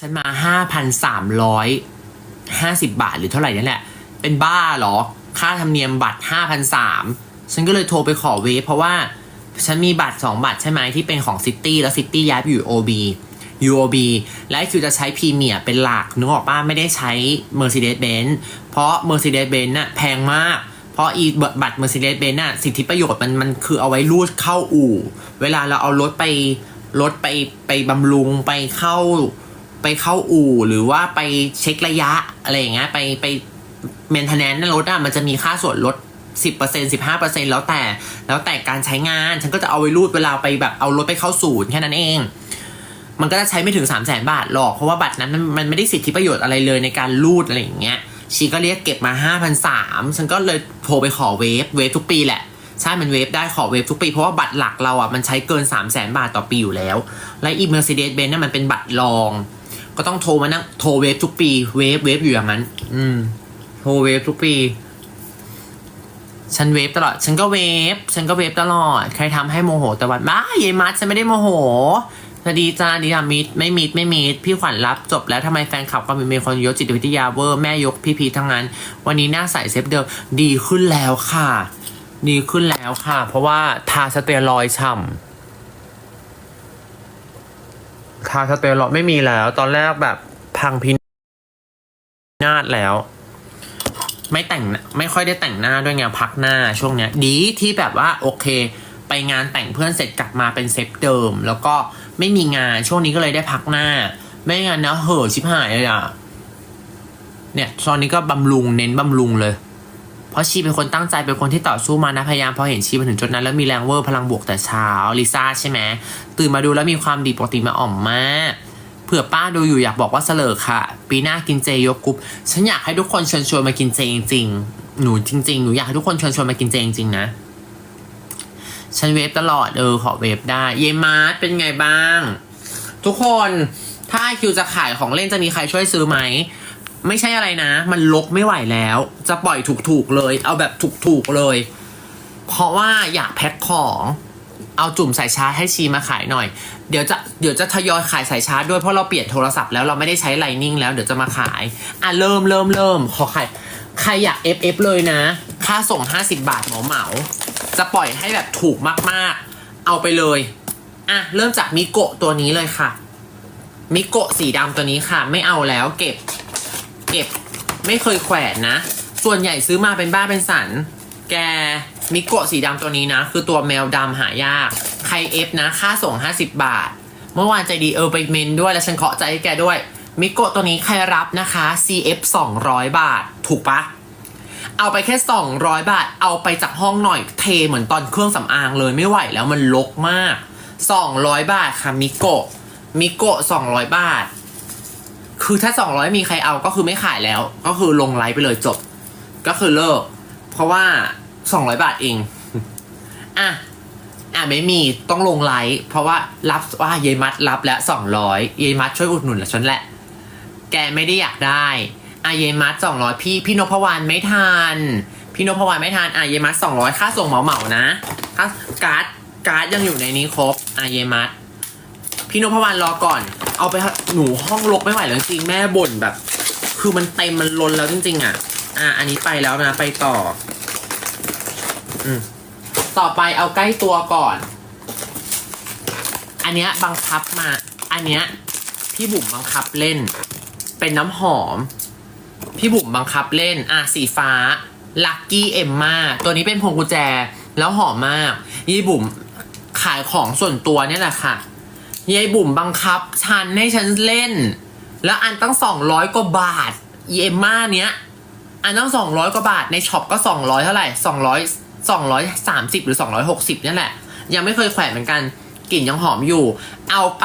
ฉันมาห้าพันสามร้อยห้าสิบาทหรือเท่าไหร่นี่แหละ เป็นบ้าเหรอ ค่าธรรมเนียมบัตรห้าพันสามฉันก็เลยโทรไปขอเวฟเพราะว่าฉันมีบัตรสองบัตรใช่ไหมที่เป็นของซิตี้แล้วซิตี้ย้ายไปอยู่ OB UOB และคิวจะใช้พรีเมียร์เป็นหลักนึกออกป้าไม่ได้ใช้ Mercedes-Benz เพราะ Mercedes-Benz น่ะแพงมาก เพราะอีบัตร Mercedes-Benz น่ะสิทธิประโยชน์มันมันคือเอาไว้รูดเข้าอู่ เวลาเราเอารถไปรถไปไปบำรุงไปเข้า ไปเข้าอู่หรือว่าไปเช็คระยะอะไรอย่างเงี้ยไปไปเมนเทนแนนรถอะมันจะมีค่าส่วนลด10% 15%แล้วแต่ แล้วแต่การใช้งานฉันก็จะเอาไว้รูดเวลาไปแบบเอารถไปเข้าศูนย์แค่นั้นเอง มันก็จะใช้ไม่ถึง3 0 0แสนบาทหรอก เพราะว่าบัตรนั้นมันไม่ได้สิทธิประโยชน์อะไรเลยในการรูดอะไรอย่างเงี้ยชีก็เรียกเก็บมา5,300ฉันก็เลยโทรไปขอเวฟเวฟทุกปีแหละใช่มันเวฟได้ขอเวฟทุกปี เพราะว่าบัตรหลักเราอะมันใช้เกิน 3 0 0แสนบาทต่อปีอยู่แล้ว และอีเมอร์เซเดสเบนเนี่ยมันเป็นบัตรรอง ก็ต้องโทรมานั่งโทรเวฟทุกปีเวฟเวฟอยู่อย่างนั้น อืม โทรเวฟทุกปี ฉันเวฟตลอด ฉันก็เวฟฉันก็เวฟตลอด ใครทำให้โมโหแต่วันบ้าเยมัดฉันไม่ได้โมโหสวัสดีจ้าดีจ้ามิดไม่มิดไม่มิดพี่ขวัญรับจบแล้วทำไมแฟนคลับก็มีมีคนยกจิตวิทยาเวอร์แม่ยกพี่พีทั้งนั้น วันนี้หน้าใสเซฟเดิมดีขึ้นแล้วค่ะ ดีขึ้นแล้วค่ะ เพราะว่าทาสเตียรอยด์ฉ่ำ ทาสเตียรอยไม่มีแล้ว ตอนแรกแบบพังพินาศแล้ว ไม่แต่งไม่ค่อยได้แต่งหน้าด้วยไงพักหน้าช่วงเนี้ย ดีที่แบบว่าโอเค ไปงานแต่งเพื่อนเสร็จกลับมาเป็นเซฟเดิม แล้วก็ไม่มีงานช่วงนี้ก็เลยได้พักหน้า ไม่งั้นนะเห่อชิบหายเลยอะเนี่ยตอนนี้ก็บำรุงเน้นบำรุงเลย ราะชีเป็นคนตั้งใจเป็นคนที่ต่อสู้มานะพยายามพอเห็นชีมาถึงจุดนั้น แล้วมีแรงเวอร์พลังบวกแต่เช้าลิซ่าใช่ไหมตื่นมาดูแล้วมีความดีปกติมาอ่อมมากเผื่อป้าดูอยู่อยากบอกว่าเสลอค่ะ ปีหน้ากินเจยกกรุ๊ปฉันอยากให้ทุกคนเชิญชวนมากินเจจริงๆหนูจริงๆหนูอยากให้ทุกคนเชิญชวนมากินเจจริงๆนะฉันเวฟตลอดเออขอเวฟได้ เยมาร์เป็นไงบ้าง ทุกคนถ้าคิวจะขายของเล่นจะมีใครช่วยซื้อไหม ไม่ใช่อะไรนะ มันลกไม่ไหวแล้ว จะปล่อยถูกๆเลย เอาแบบถูกๆเลย เพราะว่าอยากแพ็คของ เอาจุ่มสายชาร์จให้ชีมาขายหน่อย เดี๋ยวจะเดี๋ยวจะทยอยขายสายชาร์จด้วยเพราะเราเปลี่ยนโทรศัพท์แล้วเราไม่ได้ใช้ไลนิ่งแล้วเดี๋ยวจะมาขาย อะเริ่มเริ่มเริ่มขอขายใครอยาก FF เลยนะ ค่าส่ง 50 บาทเหมาเหมา จะปล่อยให้แบบถูกมากๆ เอาไปเลย อะ เริ่มจากมิโกะตัวนี้เลยค่ะ มิโกะสีดำตัวนี้ค่ะ ไม่เอาแล้วเก็บ ก็บ ไม่เคยแขวนนะ ส่วนใหญ่ซื้อมาเป็นบ้าเป็นสัน แกมิโกะสีดำตัวนี้นะ คือตัวแมวดำหายาก ใครเอฟนะ ค่าส่ง 50 บาท เมื่อวานใจดีเออไปเมนด้วย แล้วฉันเคาะใจให้แกด้วย มิโกะตัวนี้ใครรับนะคะ CF 200 บาท ถูกปะเอาไปแค่ 200 บาท เอาไปจากห้องหน่อย เทเหมือนตอนเครื่องสำอางเลยไม่ไหวแล้วมันลกมาก 200 บาทค่ะมิโกะมิโกะ200 บาท คือถ้า 200 มีใครเอาก็คือไม่ขายแล้ว ก็คือลงไลฟ์ไปเลยจบ ก็คือเลิก เพราะว่า 200 บาทเอง อะ อะไม่มีต้องลงไลฟ์เพราะว่ารับว่าเยายมัดรับแล้ว200เยายมัดช่วยอุดหนุนละฉันแหละ แกไม่ได้อยากได้อะเยายมัด200 พี่พี่นพวรรณไม่ทันพี่นพวรรณไม่ทันอะเยายมัด200 ค่าส่งเหมาเหมานะค่าการ์ดการ์ดยังอยู่ในนี้ครบอะเยายมัดพี่นพวรรณรอก่อน เอาไปหนูห้องรกไม่ไหวแล้วจริงแม่บ่นแบบ คือมันเต็มมันล้นแล้วจริง ๆ อะ อะอันนี้ไปแล้วนะไปต่อ อืมต่อไปเอาใกล้ตัวก่อน อันเนี้ยบังคับมา อันเนี้ยพี่บุ๋มบังคับเล่น เป็นน้ำหอม พี่บุ๋มบังคับเล่น อะสีฟ้าลักกี้เอ็มมาตัวนี้เป็นพวงกุญแจ แล้วหอมมาก ยี่บุ๋มขายของส่วนตัวเนี่ยแหละค่ะ ยายบุ๋มบังคับ ฉันให้ฉันเล่น แล้วอันตั้งสองร้อยกว่าบาทเยมม่าเนี้ย อันตั้งสองร้อยกว่าบาทในช็อปก็สองร้อยเท่าไหร่สองร้อยสองร้อยสามสิบหรือสองร้อยหกสิบนี่ยแหละ ยังไม่เคยแขวนเหมือนกันกลิ่นยังหอมอยู่ เอาไป